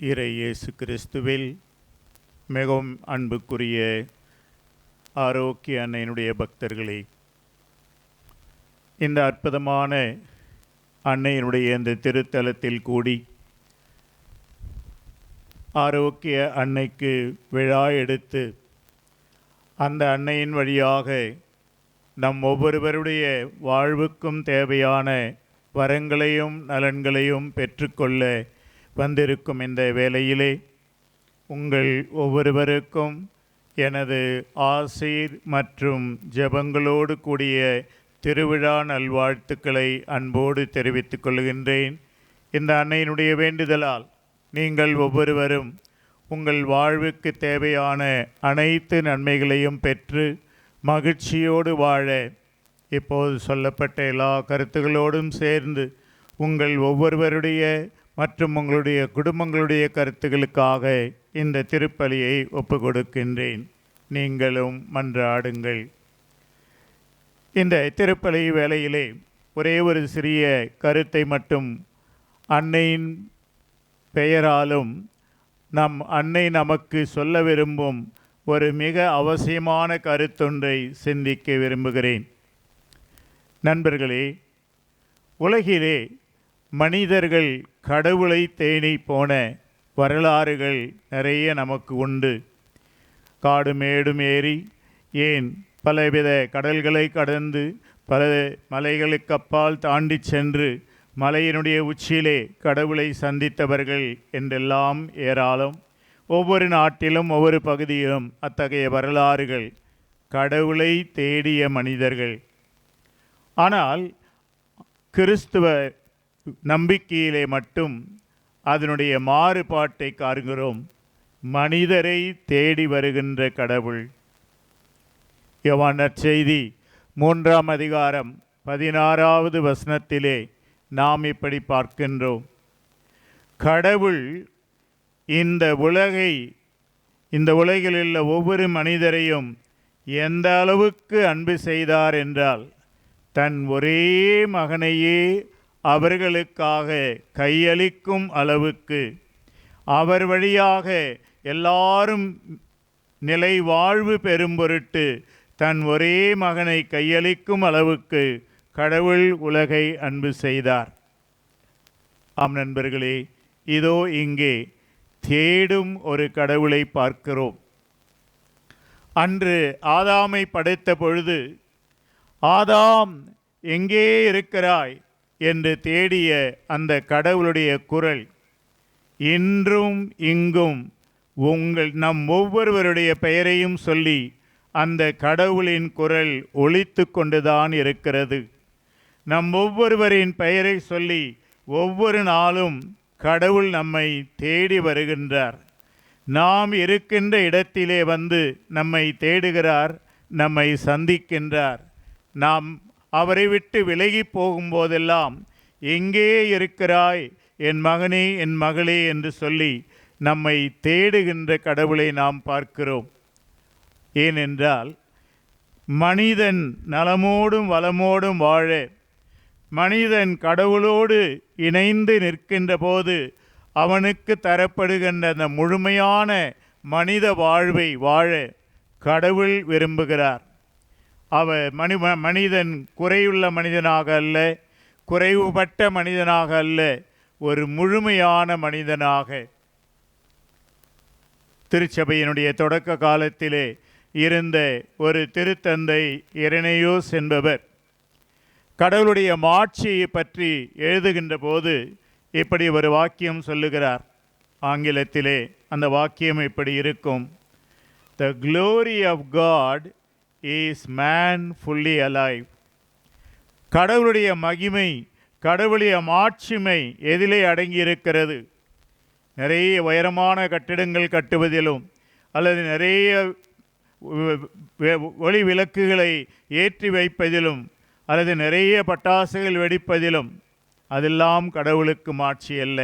இறை இயேசு கிறிஸ்துவில் மிகவும் அன்புக்குரிய ஆரோக்கிய அன்னையினுடைய பக்தர்களே இந்த அற்புதமான அன்னையினுடைய இந்த திருத்தலத்தில் கூடி ஆரோக்கிய அன்னைக்கு விழா எடுத்து அந்த அன்னையின் வழியாக நம் ஒவ்வொருவருடைய வாழ்வுக்கும் தேவையான வரங்களையும் நலன்களையும் பெற்றுக்கொள்ள வந்திருக்கும் இந்த வேளையிலே உங்கள் ஒவ்வொருவருக்கும் எனது ஆசீர் மற்றும் ஜெபங்களோடு கூடிய திருவிழா நல்வாழ்த்துக்களை அன்போடு தெரிவித்துக் கொள்கின்றேன். இந்த அன்னையினுடைய வேண்டுதலால் நீங்கள் ஒவ்வொருவரும் உங்கள் வாழ்வுக்கு தேவையான அனைத்து நன்மைகளையும் பெற்று மகிழ்ச்சியோடு வாழ இப்போது சொல்லப்பட்ட எல்லா கருத்துகளோடும் சேர்ந்து உங்கள் ஒவ்வொருவருடைய மற்றும் உங்களுடைய குடும்பங்களுடைய கருத்துகளுக்காக இந்த திருப்பலியை ஒப்பு கொடுக்கின்றேன் நீங்களும் மன்றாடுங்கள். இந்த திருப்பலி வேளையிலே ஒரே ஒரு சிறிய கருத்தை மட்டும் அன்னையின் பெயராலும் நம் அன்னை நமக்கு சொல்ல விரும்பும் ஒரு மிக அவசியமான கருத்தொன்றை சிந்திக்க விரும்புகிறேன். நண்பர்களே உலகிலே மனிதர்கள் கடவுளை தேனி போன வரலாறுகள் நிறைய நமக்கு உண்டு. காடு மேடும் ஏறி ஏன் பலவித கடல்களை கடந்து பல மலைகளுக்கு அப்பால் தாண்டி சென்று மலையினுடைய உச்சியிலே கடவுளை சந்தித்தவர்கள் என்றெல்லாம் ஏராளம். ஒவ்வொரு நாட்டிலும் ஒவ்வொரு பகுதியிலும் அத்தகைய வரலாறுகள் கடவுளை தேடிய மனிதர்கள். ஆனால் கிறிஸ்துவ நம்பிக்கையிலே மட்டும் அதனுடைய மாறுபாட்டை காண்கிறோம். மனிதரை தேடி வருகின்ற கடவுள். யவான செய்தி மூன்றாம் அதிகாரம் பதினாறாவது வசனத்திலே நாம் இப்படி பார்க்கின்றோம். கடவுள் இந்த உலகை இந்த உலகில் உள்ள ஒவ்வொரு மனிதரையும் எந்த அளவுக்கு அன்பு செய்தார் என்றால் தன் ஒரே மகனையே அவர்களுக்காக கையளிக்கும் அளவுக்கு அவர் வழியாக எல்லாரும் நிலை வாழ்வு பெறும் பொருட்டு தன் ஒரே மகனை கையளிக்கும் அளவுக்கு கடவுள் உலகை அன்பு செய்தார். ஆம் நண்பர்களே இதோ இங்கே தேடும் ஒரு கடவுளை பார்க்கிறோம். அன்று ஆதாமை படைத்த பொழுது ஆதாம் எங்கே இருக்கிறாய்? என்று தேடிய அந்த கடவுளுடைய குரல் இன்றும் இங்கும் உங்கள் நம் ஒவ்வொருவருடைய பெயரையும் சொல்லி அந்த கடவுளின் குரல் ஒழித்து கொண்டுதான் இருக்கிறது. நம் ஒவ்வொருவரின் பெயரை சொல்லி ஒவ்வொரு நாளும் கடவுள் நம்மை தேடி வருகின்றார். நாம் இருக்கின்ற இடத்திலே வந்து நம்மை தேடுகிறார் நம்மை சந்திக்கின்றார். நாம் அவரை விட்டு விலகி போகும்போதெல்லாம் எங்கே இருக்கிறாய்? என் மகனே என் மகளே என்று சொல்லி நம்மை தேடுகின்ற கடவுளை நாம் பார்க்கிறோம். ஏனென்றால் மனிதன் நலமோடும் வளமோடும் வாழ மனிதன் கடவுளோடு இணைந்து நிற்கின்ற போது அவனுக்கு தரப்படுகின்ற அந்த முழுமையான மனித வாழ்வை வாழ கடவுள் விரும்புகிறார். அவ மனி மனிதன் குறையுள்ள மனிதனாக அல்ல குறைவுபட்ட மனிதனாக அல்ல ஒரு முழுமையான மனிதனாக. திருச்சபையினுடைய தொடக்க காலத்திலே இருந்த ஒரு திருத்தந்தை இரணையோஸ் என்பவர் கடவுளுடைய மாட்சியை பற்றி எழுதுகின்ற போது இப்படி ஒரு வாக்கியம் சொல்லுகிறார். ஆங்கிலத்திலே அந்த வாக்கியம் இப்படி இருக்கும். The glory of God is man fully alive கடவுளுடைய மகிமை கடவுளுடைய மாட்சிமை எதிலே அடங்கியிருக்கிறது. நிறைய உயரமான கட்டிடங்கள் கட்டுவதிலும் அல்லது நிறைய ஒளி விளக்குகளை ஏற்றி வைப்பதிலும் அல்லது நிறைய பட்டாசுகள் வெடிப்பதிலும் அதெல்லாம் கடவுளுக்கு மாட்சி அல்ல.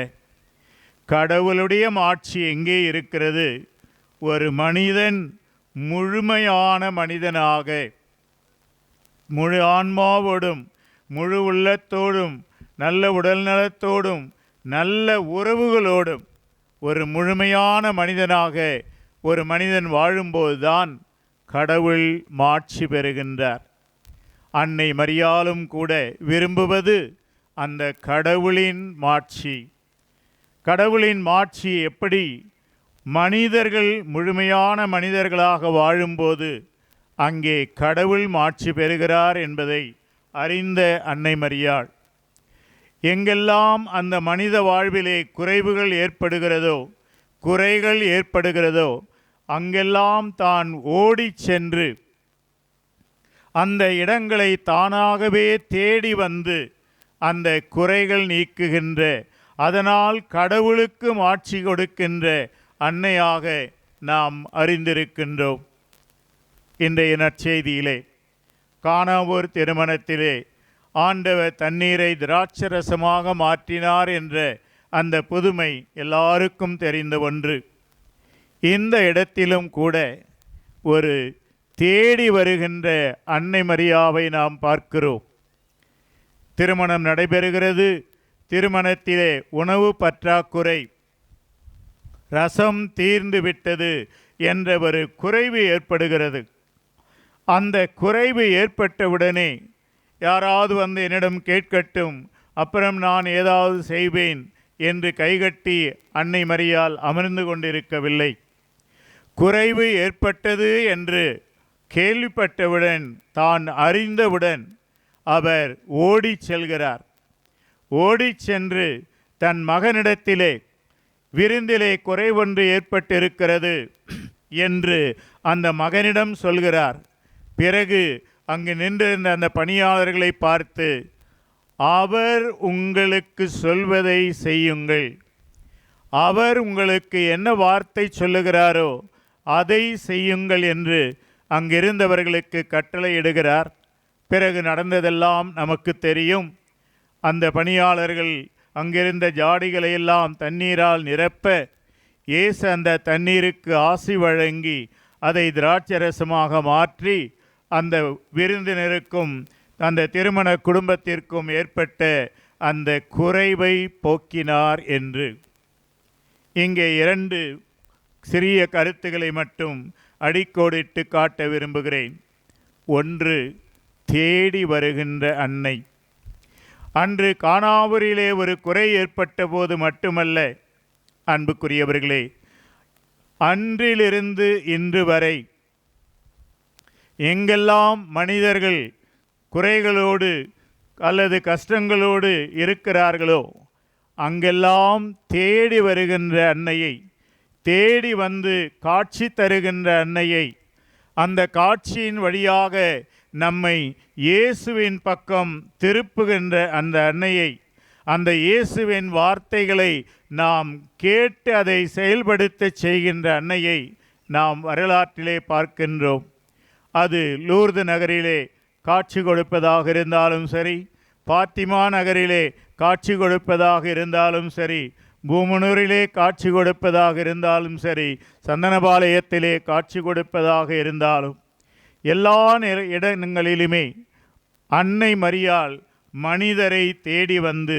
கடவுளுடைய மாட்சி எங்கே இருக்கிறது? ஒரு மனிதன் முழுமையான மனிதனாக. முழு ஆன்மாவோடும் முழு உள்ளத்தோடும் நல்ல உடல் நலத்தோடும் நல்ல உறவுகளோடும் ஒரு முழுமையான மனிதனாக ஒரு மனிதன் வாழும்போதுதான் கடவுள் மாட்சி பெறுகின்றார். அன்னை மரியாலும் கூட விரும்புவது அந்த கடவுளின் மாட்சி. கடவுளின் மாட்சி எப்படி மனிதர்கள் முழுமையான மனிதர்களாக வாழும்போது அங்கே கடவுள் மாட்சி பெறுகிறார் என்பதை அறிந்த அன்னை மரியாள். எங்கெல்லாம் அந்த மனித வாழ்விலே குறைவுகள் ஏற்படுகிறதோ குறைகள் ஏற்படுகிறதோ அங்கெல்லாம் தான் ஓடிச் சென்று அந்த இடங்களை தானாகவே தேடி வந்து அந்த குறைகள் நீக்குகின்ற அதனால் கடவுளுக்கு மாட்சி கொடுக்கின்ற அன்னையாக நாம் அறிந்திருக்கின்றோம். இன்றைய நற்செய்தியிலே காணாவூர் திருமணத்திலே ஆண்டவர் தண்ணீரை திராட்சரசமாக மாற்றினார் என்ற அந்த புதுமை எல்லாருக்கும் தெரிந்த ஒன்று. இந்த இடத்திலும் கூட ஒரு தேடி வருகின்ற அன்னை மரியாவை நாம் பார்க்கிறோம். திருமணம் நடைபெறுகிறது. திருமணத்திலே உணவு பற்றாக்குறை ரசம் தீர்ந்து விட்டது என்ற ஒரு குறைவு ஏற்படுகிறது. அந்த குறைவு ஏற்பட்டவுடனே யாராவது வந்து என்னிடம் கேட்கட்டும் அப்புறம் நான் ஏதாவது செய்வேன் என்று கைகட்டி அன்னை மரியால் அமர்ந்து கொண்டிருக்கவில்லை. குறைவு ஏற்பட்டது என்று கேள்விப்பட்டவுடன் தான் அறிந்தவுடன் அவர் ஓடிச் செல்கிறார். ஓடிச் சென்று தன் மகனிடத்திலே விருந்திலே குறைவொன்று ஏற்பட்டிருக்கிறது என்று அந்த மகனிடம் சொல்கிறார். பிறகு அங்கு நின்றிருந்த அந்த பணியாளர்களை பார்த்து அவர் உங்களுக்கு சொல்வதை செய்யுங்கள். அவர் உங்களுக்கு என்ன வார்த்தை சொல்லுகிறாரோ அதை செய்யுங்கள் என்று அங்கிருந்தவர்களுக்கு கட்டளையிடுகிறார். பிறகு நடந்ததெல்லாம் நமக்கு தெரியும். அந்த பணியாளர்கள் அங்கிருந்த ஜாடிகளை எல்லாம் தண்ணீரால் நிரப்ப இயேசு அந்த தண்ணீருக்கு ஆசி வழங்கி அதை திராட்சரசமாக மாற்றி அந்த விருந்தினருக்கும் அந்த திருமண குடும்பத்திற்கும் ஏற்பட்ட அந்த குறைவை போக்கினார் என்று. இங்கே இரண்டு சிறிய கருத்துக்களை மட்டும் அடிக்கோடிட்டு காட்ட விரும்புகிறேன். ஒன்று தேடி வருகின்ற அன்னை. அன்று காணாவூரிலே ஒரு குறை ஏற்பட்ட போது மட்டுமல்ல அன்புக்குரியவர்களே அன்றிலிருந்து இன்று வரை எங்கெல்லாம் மனிதர்கள் குறைகளோடு அல்லது கஷ்டங்களோடு இருக்கிறார்களோ அங்கெல்லாம் தேடி வருகின்ற அன்னையை தேடி வந்து காட்சி தருகின்ற அன்னையை அந்த காட்சியின் வழியாக நம்மை இயேசுவின் பக்கம் திருப்புகின்ற அந்த அன்னையை அந்த இயேசுவின் வார்த்தைகளை நாம் கேட்டு அதை செயல்படுத்த செய்கின்ற அன்னையை நாம் வரலாற்றிலே பார்க்கின்றோம். அது லூர்து நகரிலே காட்சி கொடுப்பதாக இருந்தாலும் சரி பாத்திமா நகரிலே காட்சி கொடுப்பதாக இருந்தாலும் சரி பூமனூரிலே காட்சி கொடுப்பதாக இருந்தாலும் சரி சந்தனபாளையத்திலே காட்சி கொடுப்பதாக இருந்தாலும் எல்லா இடங்களிலுமே அன்னை மரியால் மனிதரை தேடி வந்து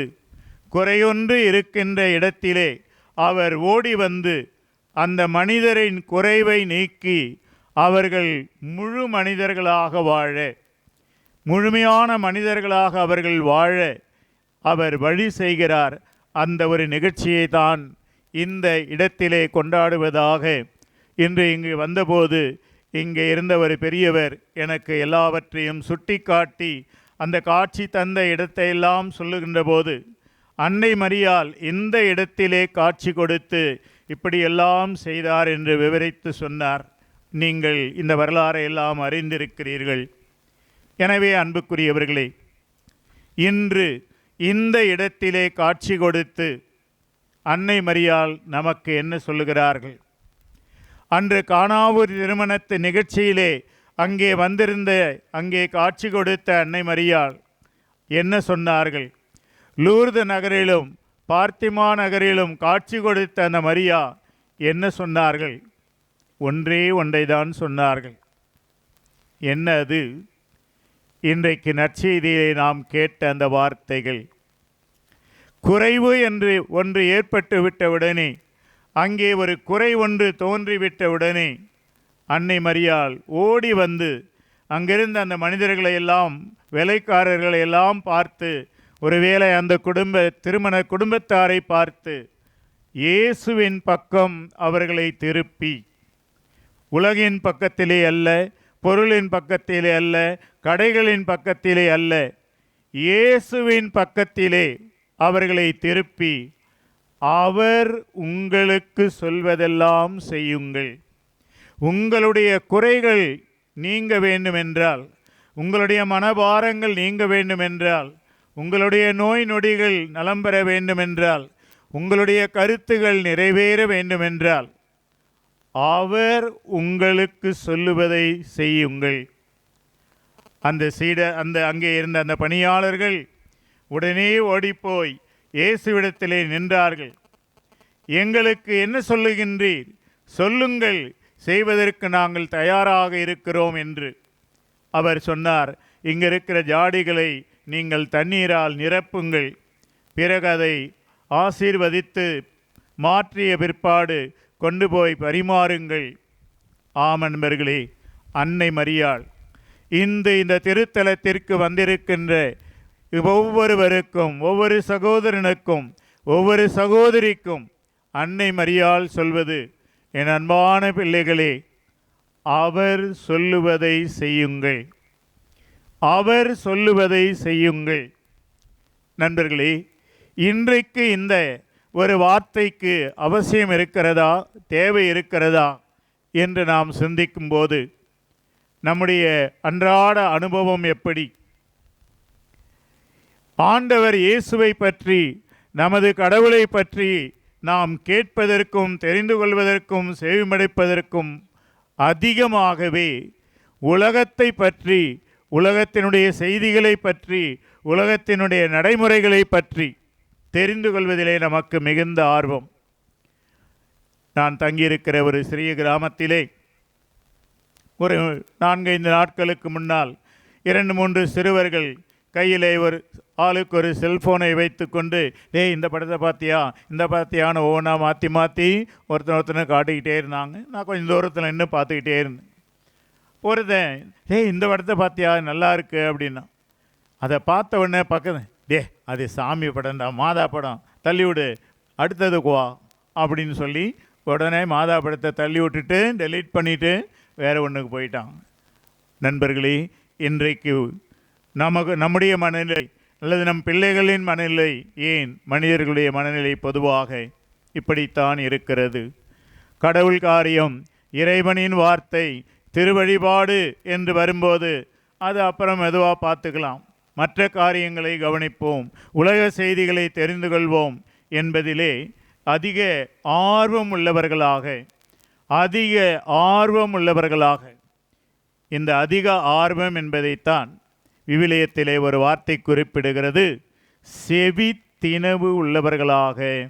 குறையொன்று இருக்கின்ற இடத்திலே அவர் ஓடி வந்து அந்த மனிதரின் குறைவை நீக்கி அவர்கள் முழு மனிதர்களாக வாழ முழுமையான மனிதர்களாக அவர்கள் வாழ அவர் வழி செய்கிறார். அந்த ஒரு நிகழ்ச்சியை தான் இந்த இடத்திலே கொண்டாடுவதாக இன்று இங்கு வந்தபோது இங்கே இருந்த ஒரு பெரியவர். எனக்கு எல்லாவற்றையும் சுட்டிக்காட்டி அந்த காட்சி தந்த இடத்தையெல்லாம் சொல்லுகின்ற போது அன்னை மரியால் இந்த இடத்திலே காட்சி கொடுத்து இப்படியெல்லாம் செய்தார் என்று விவரித்து சொன்னார். நீங்கள் இந்த வரலாறை எல்லாம் அறிந்திருக்கிறீர்கள். எனவே அன்புக்குரியவர்களே இன்று இந்த இடத்திலே காட்சி கொடுத்து அன்னை மரியால் நமக்கு என்ன சொல்லுகிறார்கள்? அன்று காணாவூர் திருமணத்து நிகழ்ச்சியிலே அங்கே வந்திருந்த அங்கே காட்சி கொடுத்த அன்னை மரியாள் என்ன சொன்னார்கள்? லூர்து நகரிலும் பார்த்திமா நகரிலும் காட்சி கொடுத்த அந்த மரியா என்ன சொன்னார்கள்? ஒன்றே ஒன்றைதான் சொன்னார்கள். என்ன அது? இன்றைக்கு நற்செய்தியை நாம் கேட்ட அந்த வார்த்தைகள். குறைவு என்று ஒன்று ஏற்பட்டு விட்டவுடனே அங்கே ஒரு குறை ஒன்று தோன்றிவிட்ட உடனே அன்னை மரியால் ஓடி வந்து அங்கிருந்த அந்த மனிதர்களை எல்லாம் வேலைக்காரர்களை எல்லாம் பார்த்து ஒருவேளை அந்த குடும்ப திருமண குடும்பத்தாரை பார்த்து இயேசுவின் பக்கம் அவர்களை திருப்பி. உலகின் பக்கத்திலே அல்ல பொருளின் பக்கத்திலே அல்ல கடைகளின் பக்கத்திலே அல்ல இயேசுவின் பக்கத்திலே அவர்களை திருப்பி அவர் உங்களுக்கு சொல்வதெல்லாம் செய்யுங்கள். உங்களுடைய குறைகள் நீங்க வேண்டுமென்றால் உங்களுடைய மனபாரங்கள் நீங்க வேண்டுமென்றால் உங்களுடைய நோய் நொடிகள் நலம் பெற வேண்டுமென்றால் உங்களுடைய கருத்துகள் நிறைவேற வேண்டுமென்றால் அவர் உங்களுக்கு சொல்லுவதை செய்யுங்கள். அந்த சீட அந்த அங்கே இருந்த அந்த பணியாளர்கள் உடனே ஓடிப்போய் இயேசுவிடத்திலே நின்றார்கள். எங்களுக்கு என்ன சொல்லுகின்றீர்? சொல்லுங்கள் செய்வதற்கு நாங்கள் தயாராக இருக்கிறோம் என்று. அவர் சொன்னார் இங்கிருக்கிற ஜாடிகளை நீங்கள் தண்ணீரால் நிரப்புங்கள். பிறகு அதை ஆசீர்வதித்து மாற்றிய பிற்பாடு கொண்டு போய் பரிமாறுங்கள். ஆமன்பர்களே அன்னை மரியாள் இந்த இந்த திருத்தலத்திற்கு வந்திருக்கின்ற ஒவ்வொருவருக்கும் ஒவ்வொரு சகோதரனுக்கும் ஒவ்வொரு சகோதரிக்கும் அன்னை மரியால் சொல்வது என் அன்பான பிள்ளைகளே அவர் சொல்லுவதை செய்யுங்கள். அவர் சொல்லுவதை செய்யுங்கள். நண்பர்களே இன்றைக்கு இந்த ஒரு வார்த்தைக்கு அவசியம் இருக்கிறதா தேவை இருக்கிறதா என்று நாம் சிந்திக்கும்போது நம்முடைய அன்றாட அனுபவம் எப்படி? ஆண்டவர் இயேசுவை பற்றி நமது கடவுளை பற்றி நாம் கேட்பதற்கும் தெரிந்து கொள்வதற்கும் செவிமடைப்பதற்கும் அதிகமாகவே உலகத்தை பற்றி உலகத்தினுடைய செய்திகளை பற்றி உலகத்தினுடைய நடைமுறைகளை பற்றி தெரிந்து கொள்வதிலே நமக்கு மிகுந்த ஆர்வம். நான் தங்கியிருக்கிற ஒரு சிறிய கிராமத்திலே ஒரு நான்கைந்து நாட்களுக்கு முன்னால் இரண்டு மூன்று சிறுவர்கள் கையிலே ஒரு ஆளுக்கு ஒரு செல்ஃபோனை வைத்துக்கொண்டு டேய் இந்த படத்தை பார்த்தியா இந்த பார்த்தியான்னு ஒவ்வொன்றா மாற்றி மாற்றி ஒருத்தன் ஒருத்தனை காட்டிக்கிட்டே இருந்தாங்க. நான் கொஞ்சம் தூரத்தில் நின்று பார்த்துக்கிட்டே இருந்தேன். ஒருத்தன் டேய் இந்த படத்தை பார்த்தியா நல்லா இருக்கு அப்படின்னா. அதை பார்த்த உடனே பக்கத்து டே அது சாமி படம்டா மாதா படம். தள்ளிவிடு அடுத்தது குவா அப்படின்னு சொல்லி உடனே மாதா படத்தை தள்ளி விட்டுட்டு டெலீட் பண்ணிவிட்டு வேறு ஒன்றுக்கு போயிட்டான் நண்பர்களே இன்றைக்கு நமக்கு நம்முடைய மனநிலை அல்லது நம் பிள்ளைகளின் மனநிலை ஏன் மனிதர்களுடைய மனநிலை பொதுவாக இப்படித்தான் இருக்கிறது? கடவுள் காரியம் இறைவனின் வார்த்தை திருவழிபாடு என்று வரும்போது அது அப்புறம் மெதுவாக பார்த்துக்கலாம். மற்ற காரியங்களை கவனிப்போம் உலக செய்திகளை தெரிந்து கொள்வோம் என்பதிலே அதிக ஆர்வம் உள்ளவர்களாக அதிக ஆர்வம் உள்ளவர்களாக இந்த அதிக ஆர்வம் என்பதைத்தான் விவிலியத்திலே ஒரு வார்த்தை குறிப்பிடுகிறது. செவி தினவு உள்ளவர்களாக.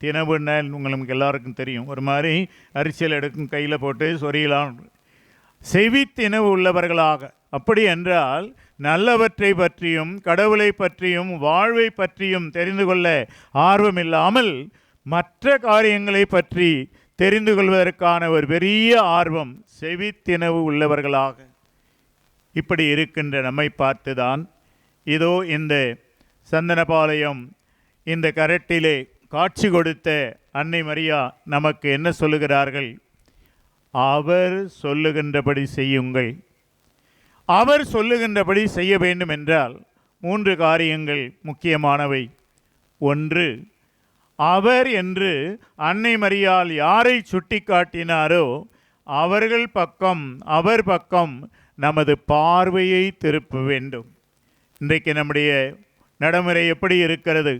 தினவுன்னா உங்களுக்கு எல்லாருக்கும் தெரியும். ஒரு மாதிரி அரிசியல் எடுக்கும் கையில் போட்டு சொரியலாம். செவி தினவு உள்ளவர்களாக. அப்படி என்றால் நல்லவற்றை பற்றியும் கடவுளை பற்றியும் வாழ்வை பற்றியும் தெரிந்து கொள்ள ஆர்வம் இல்லாமல் மற்ற காரியங்களை பற்றி தெரிந்து கொள்வதற்கான ஒரு பெரிய ஆர்வம் செவித்தினவு உள்ளவர்களாக. இப்படி இருக்கின்ற நம்மை பார்த்துதான் இதோ இந்த சந்தனபாளையம் இந்த கரட்டிலே காட்சி கொடுத்த அன்னை மரியா நமக்கு என்ன சொல்லுகிறார்கள்? அவர் சொல்லுகின்றபடி செய்யுங்கள். அவர் சொல்லுகின்றபடி செய்ய வேண்டும் என்றால் மூன்று காரியங்கள் முக்கியமானவை. ஒன்று அவர் என்று அன்னை மரியால் யாரை சுட்டி காட்டினாரோ அவர்கள் பக்கம் அவர் பக்கம் நமது பார்வையை திருப்ப வேண்டும். இன்றைக்கு நம்முடைய நடைமுறை எப்படி இருக்கிறது?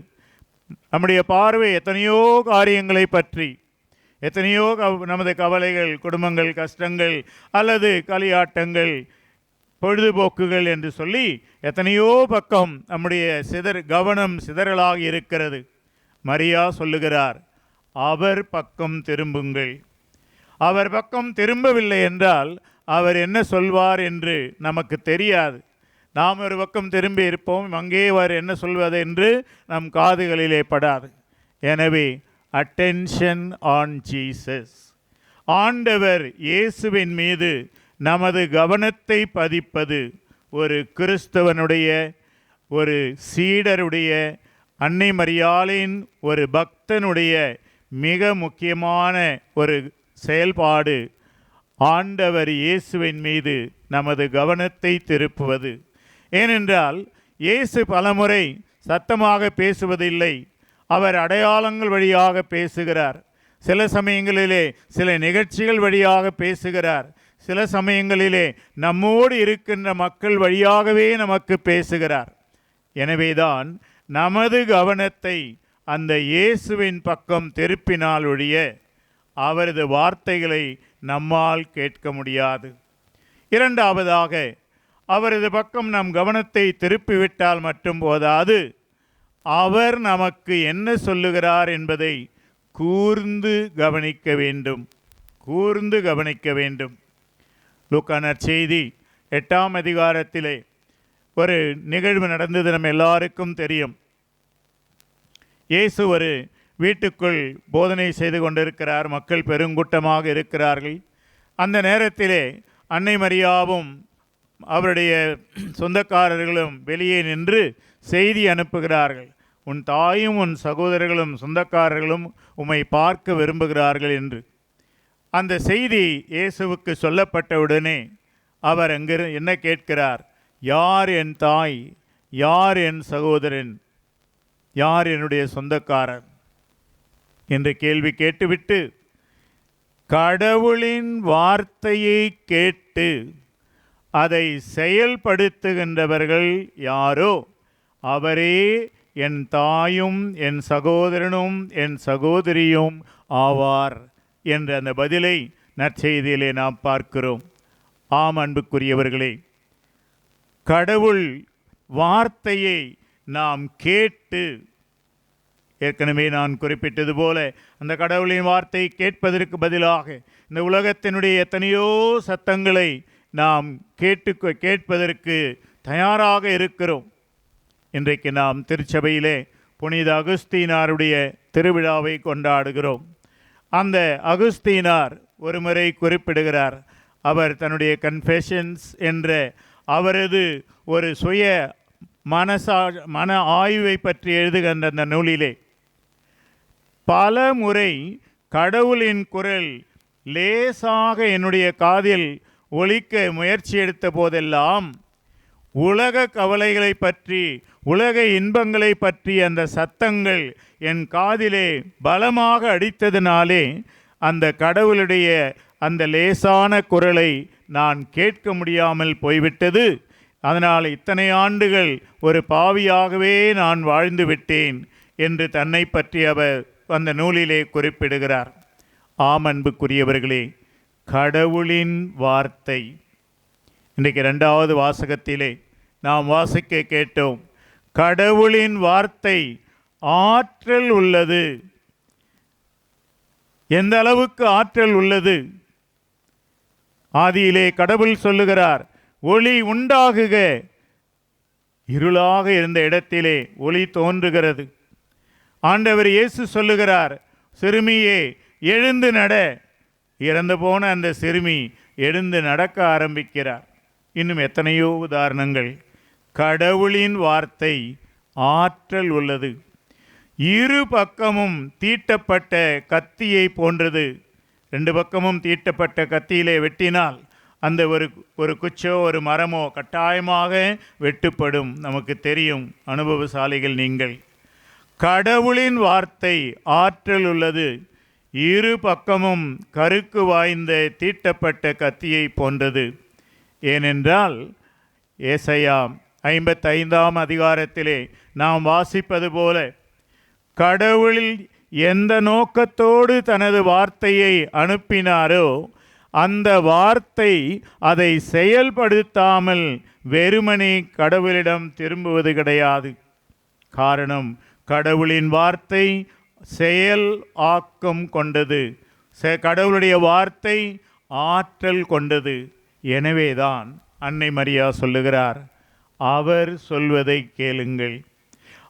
நம்முடைய பார்வை எத்தனையோ காரியங்களை பற்றி எத்தனையோ கவ் நமது கவலைகள் குடும்பங்கள் கஷ்டங்கள் அல்லது களியாட்டங்கள் பொழுதுபோக்குகள் என்று சொல்லி எத்தனையோ பக்கம் நம்முடைய சிதற கவனம் சிதறலாக இருக்கிறது. மரியா சொல்லுகிறார் அவர் பக்கம் திரும்புங்கள். அவர் பக்கம் திரும்பவில்லை என்றால் அவர் என்ன சொல்வார் என்று நமக்கு தெரியாது. நாம் ஒரு பக்கம் திரும்பி இருப்போம் அங்கே அவர் என்ன சொல்வது என்று நம் காதுகளிலே படாது. எனவே அட்டென்ஷன் ஆன் ஜீசஸ் ஆண்டவர் இயேசுவின் மீது நமது கவனத்தை பதிப்பது ஒரு கிறிஸ்தவனுடைய ஒரு சீடருடைய அன்னை மரியாளின் ஒரு பக்தனுடைய மிக முக்கியமான ஒரு செயல்பாடு ஆண்டவர் இயேசுவின் மீது நமது கவனத்தை திருப்புவது. ஏனென்றால் இயேசு பலமுறை சத்தமாக பேசுவதில்லை. அவர் அடையாளங்கள் வழியாக பேசுகிறார். சில சமயங்களிலே சில நிகழ்ச்சிகள் வழியாக பேசுகிறார். சில சமயங்களிலே நம்மோடு இருக்கின்ற மக்கள் வழியாகவே நமக்கு பேசுகிறார். எனவேதான் நமது கவனத்தை அந்த இயேசுவின் பக்கம் திருப்பினால் ஒழிய அவரது வார்த்தைகளை நம்மால் கேட்க முடியாது. இரண்டாவதாக அவரது பக்கம் நம் கவனத்தை திருப்பிவிட்டால் மட்டும் போதாது அவர் நமக்கு என்ன சொல்லுகிறார் என்பதை கூர்ந்து கவனிக்க வேண்டும். கூர்ந்து கவனிக்க வேண்டும். லூக்கானர் செய்தி எட்டாம் அதிகாரத்திலே ஒரு நிகழ்வு நடந்தது நம்ம எல்லாருக்கும் தெரியும். இயேசு ஒரு வீட்டுக்குள் போதனை செய்து கொண்டிருக்கிறார் மக்கள் பெருங்கூட்டமாக இருக்கிறார்கள். அந்த நேரத்திலே அன்னை மரியாவும் அவருடைய சொந்தக்காரர்களும் வெளியே நின்று செய்தி அனுப்புகிறார்கள். உன் தாயும் உன் சகோதரர்களும் சொந்தக்காரர்களும் உம்மை பார்க்க விரும்புகிறார்கள் என்று. அந்த செய்தி இயேசுவுக்கு சொல்லப்பட்டவுடனே அவர் அங்கு என்ன கேட்கிறார்? யார் என் தாய்? யார் என் சகோதரன்? யார் என்னுடைய சொந்தக்காரர்? என்ற கேள்வி கேட்டுவிட்டு கடவுளின் வார்த்தையை கேட்டு அதை செயல்படுத்துகின்றவர்கள் யாரோ அவரே என் தாயும் என் சகோதரனும் என் சகோதரியும் ஆவார் என்ற அந்த பதிலை நற்செய்தியிலே நாம் பார்க்கிறோம். ஆம் அன்புக்குரியவர்களே கடவுள் வார்த்தையை நாம் கேட்டு ஏற்கனவே நான் குறிப்பிட்டது போல அந்த கடவுளின் வார்த்தை கேட்பதற்கு பதிலாக இந்த உலகத்தினுடைய எத்தனையோ சத்தங்களை நாம் கேட்டு கேட்பதற்கு தயாராக இருக்கிறோம். இன்றைக்கு நாம் திருச்சபையிலே புனித அகுஸ்தீனாருடைய திருவிழாவை கொண்டாடுகிறோம். அந்த அகுஸ்தீனார் ஒரு முறை குறிப்பிடுகிறார் அவர் தன்னுடைய கன்ஃபெஷன்ஸ் என்ற அவரது ஒரு சுய மனசா மன ஆய்வை பற்றி எழுதுகின்ற அந்த நூலிலே பல முறை கடவுளின் குரல் லேசாக என்னுடைய காதில் ஒழிக்க முயற்சி எடுத்த போதெல்லாம் உலக கவலைகளை பற்றி உலக இன்பங்களை பற்றி அந்த சத்தங்கள் என் காதிலே பலமாக அடித்ததினாலே அந்த கடவுளுடைய அந்த லேசான குரலை நான் கேட்க முடியாமல் போய்விட்டது. அதனால் இத்தனை ஆண்டுகள் ஒரு பாவியாகவே நான் வாழ்ந்து விட்டேன் என்று தன்னை பற்றி அவர் அந்த நூலிலே குறிப்பிடுகிறார். ஆம் அன்புக்குரியவர்களே கடவுளின் வார்த்தை. இன்றைக்கு ரெண்டாவது வாசகத்திலே நாம் வாசிக்க கேட்டோம் கடவுளின் வார்த்தை ஆற்றல் உள்ளது. எந்த அளவுக்கு ஆற்றல் உள்ளது? ஆதியிலே கடவுள் சொல்லுகிறார் ஒளி உண்டாகுக. இருளாக இருந்த இடத்திலே ஒளி தோன்றுகிறது. ஆண்டவர் இயேசு சொல்லுகிறார் சிறுமியே எழுந்து நட. இறந்து போன அந்த சிறுமி எழுந்து நடக்க ஆரம்பிக்கிறார். இன்னும் எத்தனையோ உதாரணங்கள். கடவுளின் வார்த்தை ஆற்றல் உள்ளது. இரு பக்கமும் தீட்டப்பட்ட கத்தியை போன்றது. ரெண்டு பக்கமும் தீட்டப்பட்ட கத்தியிலே வெட்டினால் அந்த ஒரு ஒரு குச்சோ ஒரு மரமோ கட்டாயமாக வெட்டுப்படும். நமக்கு தெரியும் அனுபவசாலிகள் நீங்கள். கடவுளின் வார்த்தை ஆற்றல் உள்ளது. இரு பக்கமும் கருக்கு வாய்ந்த தீட்டப்பட்ட கத்தியை போன்றது. ஏனென்றால் ஏசையா ஐம்பத்தைந்தாம் அதிகாரத்திலே நாம் வாசிப்பது போல கடவுளில் எந்த நோக்கத்தோடு தனது வார்த்தையை அனுப்பினாரோ அந்த வார்த்தை அதை செயல்படுத்தாமல் வெறுமனே கடவுளிடம் திரும்புவது கிடையாது. காரணம் கடவுளின் வார்த்தை செயல் ஆக்கம் கொண்டது. செ- கடவுளுடைய வார்த்தை ஆற்றல் கொண்டது. எனவேதான் அன்னை மரியா சொல்லுகிறார். அவர் சொல்வதை கேளுங்கள்.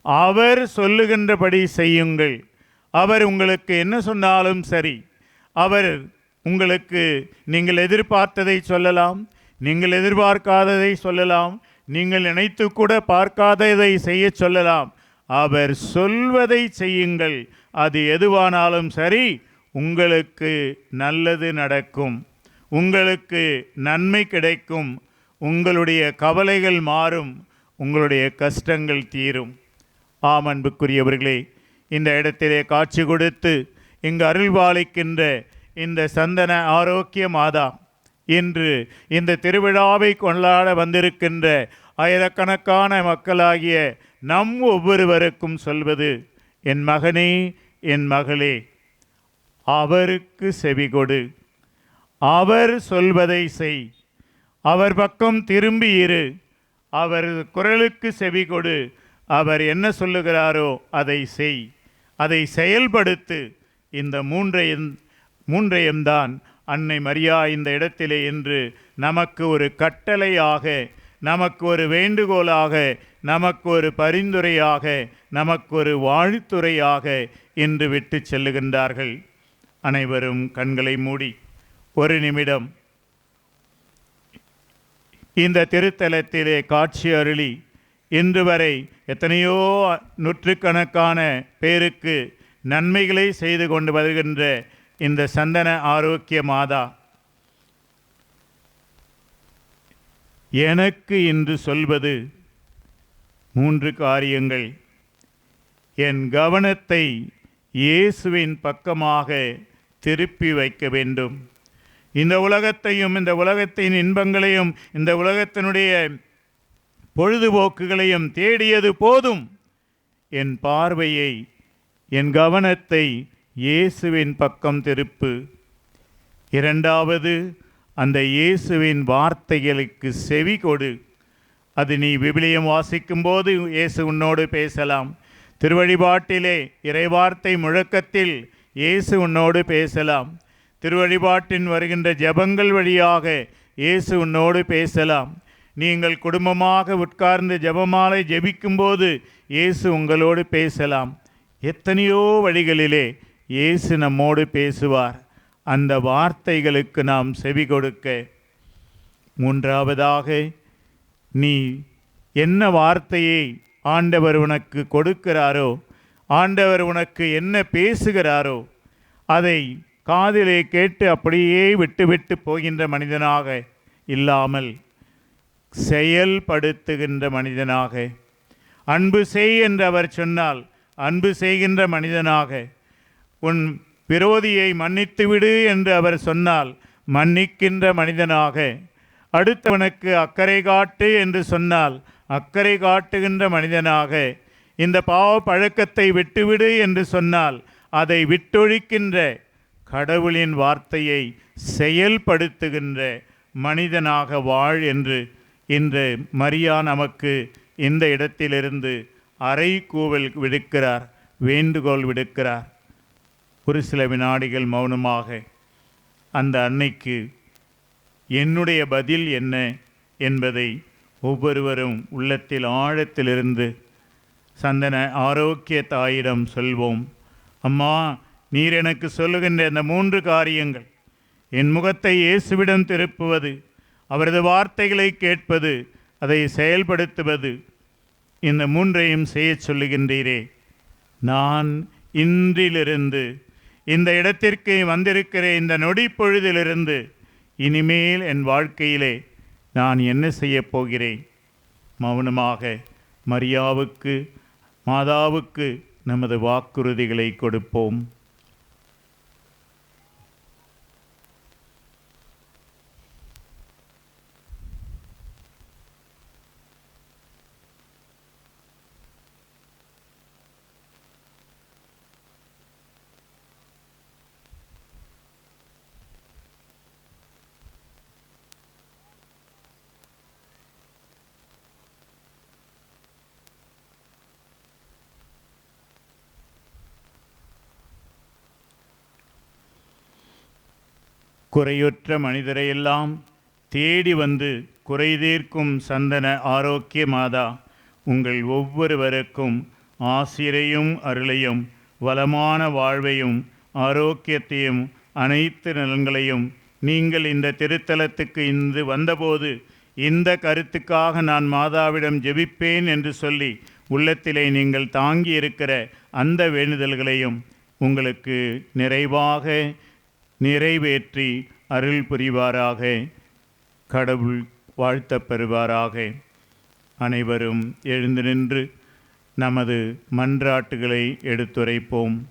அவர் சொல்லுகின்றபடி செய்யுங்கள். அவர் உங்களுக்கு என்ன சொன்னாலும் சரி. அவர் உங்களுக்கு நீங்கள் எதிர்பார்த்ததை சொல்லலாம். நீங்கள் எதிர்பார்க்காததை சொல்லலாம். நீங்கள் நினைத்து கூட பார்க்காததை செய்ய சொல்லலாம். அவர் சொல்வதை செய்யுங்கள். அது எதுவானாலும் சரி உங்களுக்கு நல்லது நடக்கும். உங்களுக்கு நன்மை கிடைக்கும். உங்களுடைய கவலைகள் மாறும். உங்களுடைய கஷ்டங்கள் தீரும். ஆம் அன்புக்குரியவர்களே இந்த இடத்திலே காட்சி கொடுத்து இங்கு அருள்பாலிக்கின்ற இந்த சந்தன ஆரோக்கிய மாதா இன்று இந்த திருவிழாவை கொண்டாட வந்திருக்கின்ற ஆயிரக்கணக்கான மக்களாகிய நம் ஒவ்வொருவருக்கும் சொல்வது என் மகனே என் மகளே அவருக்கு செவிகொடு அவர் சொல்வதை செய். அவர் பக்கம் திரும்பி இரு. அவர் குரலுக்கு செவி கொடு. அவர் என்ன சொல்லுகிறாரோ அதை செய். அதை செயல்படுத்து. இந்த மூன்றையும் மூன்றையும் தான் அன்னை மரியா இந்த இடத்திலே என்று நமக்கு ஒரு கட்டளையாக நமக்கு ஒரு வேண்டுகோளாக நமக்கு ஒரு பரிந்துரையாக நமக்கு ஒரு வாழ்த்துறையாக என்று விட்டு செல்லுகின்றார்கள். அனைவரும் கண்களை மூடி ஒரு நிமிடம். இந்த திருத்தலத்திலே காட்சி அருளி இன்று வரை எத்தனையோ நூற்றுக்கணக்கான பேருக்கு நன்மைகளை செய்து கொண்டு வருகின்ற இந்த சந்தன ஆரோக்கிய மாதா. எனக்கு இன்று சொல்வது மூன்று காரியங்கள். என் கவனத்தை இயேசுவின் பக்கமாக திருப்பி வைக்க வேண்டும். இந்த உலகத்தையும் இந்த உலகத்தின் இன்பங்களையும் இந்த உலகத்தினுடைய பொழுதுபோக்குகளையும் தேடியது போதும். என் பார்வையை என் கவனத்தை இயேசுவின் பக்கம் திருப்பு. இரண்டாவது அந்த இயேசுவின் வார்த்தைகளுக்கு செவி கொடு. அது நீ விபிலியம் வாசிக்கும்போது இயேசு உன்னோடு பேசலாம். திருவழிபாட்டிலே இறைவார்த்தை முழக்கத்தில் இயேசு உன்னோடு பேசலாம். திருவழிபாட்டின் வருகின்ற ஜெபங்கள் வழியாக இயேசு உன்னோடு பேசலாம். நீங்கள் குடும்பமாக உட்கார்ந்து ஜெபமாலை ஜெபிக்கும்போது இயேசு உங்களோடு பேசலாம். எத்தனையோ வழிகளிலே இயேசு நம்மோடு பேசுவார். அந்த வார்த்தைகளுக்கு நாம் செவி கொடுக்க. மூன்றாவதாக நீ என்ன வார்த்தையை ஆண்டவர் உனக்கு கொடுக்கிறாரோ ஆண்டவர் உனக்கு என்ன பேசுகிறாரோ அதை காதிலே கேட்டு அப்படியே விட்டுவிட்டு போகின்ற மனிதனாக இல்லாமல் செயல்படுத்துகின்ற மனிதனாக. அன்பு செய் என்று அவர் சொன்னால் அன்பு செய்கின்ற மனிதனாக. உன் விரோதியை மன்னித்துவிடு என்று அவர் சொன்னால் மன்னிக்கின்ற மனிதனாக. அடுத்தவனுக்கு அக்கறை காட்டு என்று சொன்னால் அக்கறை காட்டுகின்ற மனிதனாக இந்த பாவ பழக்கத்தை விட்டுவிடு என்று சொன்னால் அதை விட்டொழிக்கின்ற கடவுளின் வார்த்தையை செயல்படுத்துகின்ற மனிதனாக வாழ் என்று இன்று மரியா நமக்கு இந்த இடத்திலிருந்து அறை கூவல் விடுக்கிறார் வேண்டுகோள் விடுக்கிறார். ஒரு சில வினாடிகள் மௌனமாக அந்த அன்னைக்கு என்னுடைய பதில் என்ன என்பதை ஒவ்வொருவரும் உள்ளத்தில் ஆழத்திலிருந்து சந்தன ஆரோக்கிய தாயிடம் சொல்வோம். அம்மா நீர் எனக்கு சொல்லுகின்ற இந்த மூன்று காரியங்கள். என் முகத்தை இயேசுவிடம் திருப்புவது அவரது வார்த்தைகளை கேட்பது அதை செயல்படுத்துவது இந்த மூன்றையும் செய்யச் சொல்லுகின்றீரே. நான் இன்றிலிருந்து இந்த இடத்திற்கு வந்திருக்கிற இந்த நொடி பொழுதிலிருந்து இனிமேல் என் வாழ்க்கையிலே நான் என்ன செய்யப் போகிறேன்? மௌனமாக மரியாவுக்கு மாதாவுக்கு நமது வாக்குறுதிகளை கொடுப்போம். குறையுற்ற மனிதரையெல்லாம் தேடி வந்து குறைதீர்க்கும் சந்தன ஆரோக்கிய மாதா உங்கள் ஒவ்வொருவருக்கும் ஆசிரையும் அருளையும் வளமான வாழ்வையும் ஆரோக்கியத்தையும் அனைத்து நலன்களையும் நீங்கள் இந்த திருத்தலத்துக்கு இன்று வந்தபோது இந்த கருத்துக்காக நான் மாதாவிடம் ஜெபிப்பேன் என்று சொல்லி உள்ளத்திலே நீங்கள் தாங்கி இருக்கிற அந்த வேண்டுதல்களையும் உங்களுக்கு நிறைவாக நிறைவேற்றி அருள் புரிவாராக. கடவுள் வாழ்த்த பெறுவாராக. அனைவரும் எழுந்து நின்று நமது மன்றாட்டுகளை எடுத்துரைப்போம்.